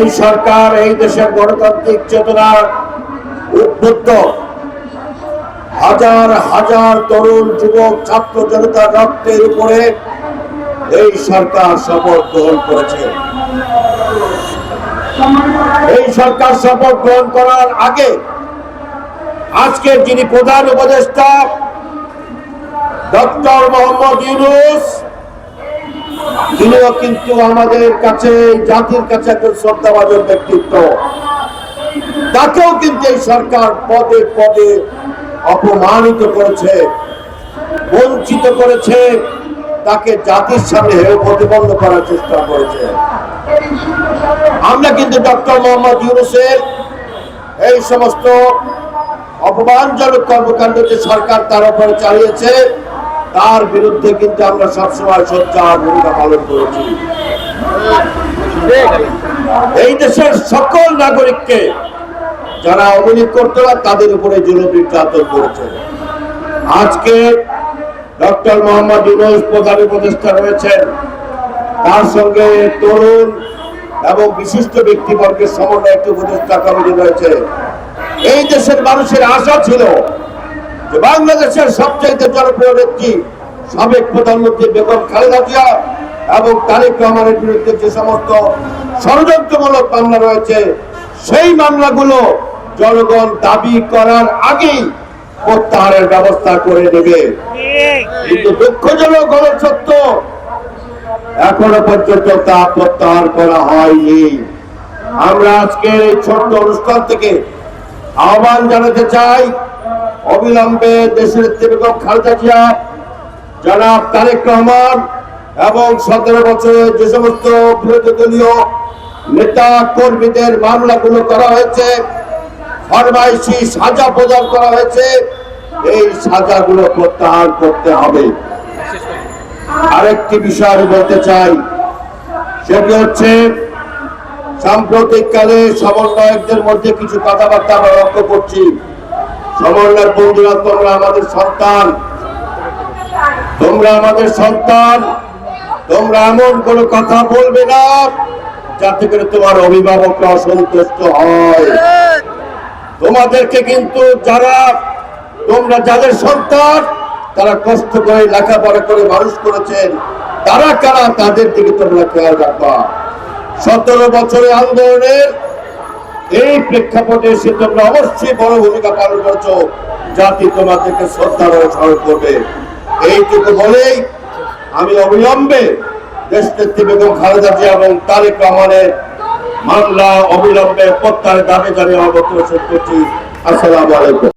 এই সরকার, এই দেশের গণতান্ত্রিক চেতনা উদ্বুদ্ধ। হাজার হাজার তরুণ, যুবক, ছাত্র জনতার রক্তের উপরে এই সরকার শপথ গ্রহণ করেছে। এই সরকার শপথ গ্রহণ করার আগে আজকে যিনি প্রধান উপদেষ্টা, ডক্টর মোহাম্মদ ইউনুস তিনিও কিন্তু আমাদের কাছে, জাতির কাছে একজন শ্রদ্ধাভাজন ব্যক্তিত্ব। তাকেও কিন্তু এই সরকার পদে পদে অপমানিত করেছে, বঞ্চিত করেছে, তাকে জাতির সামনে হেয় প্রতিবন্ধ করার চেষ্টা করেছে। আমরা কিন্তু ডক্টর মোহাম্মদ ইউনুসের এই সমস্ত অপমানজনক কর্মকাণ্ড যে সরকার তার উপরে চালিয়েছে। তার বিরুদ্ধে কিন্তু আমরা সবসময় সোচ্চার ভূমিকা পালন করেছি। এই দেশের সকল নাগরিককে যারা অবনীত করতে পারে তাদের উপরে জুলুম নির্যাতন করেছে। আজকে ডক্টর মোহাম্মদ ইউনুস প্রধান উপদেষ্টা রয়েছেন। তার সঙ্গে তরুণ এবং বিশিষ্ট ব্যক্তিবর্গের সমন্বয় একটি উপদেষ্টা কমিটি রয়েছে। এই দেশের মানুষের আশা ছিল যে বাংলাদেশের সবচাইতে জনপ্রিয় নেত্রী সাবেক প্রধানমন্ত্রী বেগম খালেদা জিয়া এবং তারেক রহমানের বিরুদ্ধে যে সমস্ত ষড়যন্ত্রমূলক মামলা রয়েছে, সেই মামলাগুলো জনগণ দাবি করার আগেই প্রত্যাহারের ব্যবস্থা করে নেবে কিন্তু দুঃখজনক হল সত্য, এখনও পর্যন্ত তা প্রত্যাহার করা হয়নি। আমরা আজকে এই ছোট্ট অনুষ্ঠান থেকে আহ্বান জানাতে চাই অবিলম্বে দেশের নেত্রী বেগম খালেদা জিয়া, জনাব তারেক রহমান এবং সতেরো বছরে যে সমস্ত বিরোধী দলীয় নেতা কর্মীদের মামলাগুলো করা হয়েছে, ফরমাইশি সাজা প্রদান করা হয়েছে, এই সাজাগুলো প্রত্যাহার করতে হবে। আরেকটি বিষয় আমি বলতে চাই, সেটি হচ্ছে সাম্প্রতিককালে সমন্বয়কদের মধ্যে কিছু কথাবার্তা আমরা লক্ষ্য করছি। সমন্বয়ের বন্ধুরা, তোমরা আমাদের সন্তান। তোমরা আমাদের সন্তান। তোমরা এমন কোনো কথা বলবে না, যাতে করে তোমার অভিভাবকরা অসন্তুষ্ট হয়। তোমাদেরকে কিন্তু যারা, তোমরা যাদের সন্তান, তারা কষ্ট করে লেখাপড়া করে মানুষ করেছেন, তারা কারা, তাদের দিকে তোমরা খেয়াল রাখবা। সতেরো বছরের আন্দোলনের এই প্রেক্ষাপটে সে তোমরা অবশ্যই বড় ভূমিকা পালন করছ। জাতি তোমাদেরকে শ্রদ্ধা করে স্মরণ করবে। এইটুকু বলেই আমি অবিলম্বে দেশ নেত্রী বেগম খালেদা জিয়া এবং তারেক রহমানের মামলা অবিলম্বে প্রত্যাহারের দাবি জানিয়ে আমার বক্তব্য শেষ করছি আসসালামু আলাইকুম।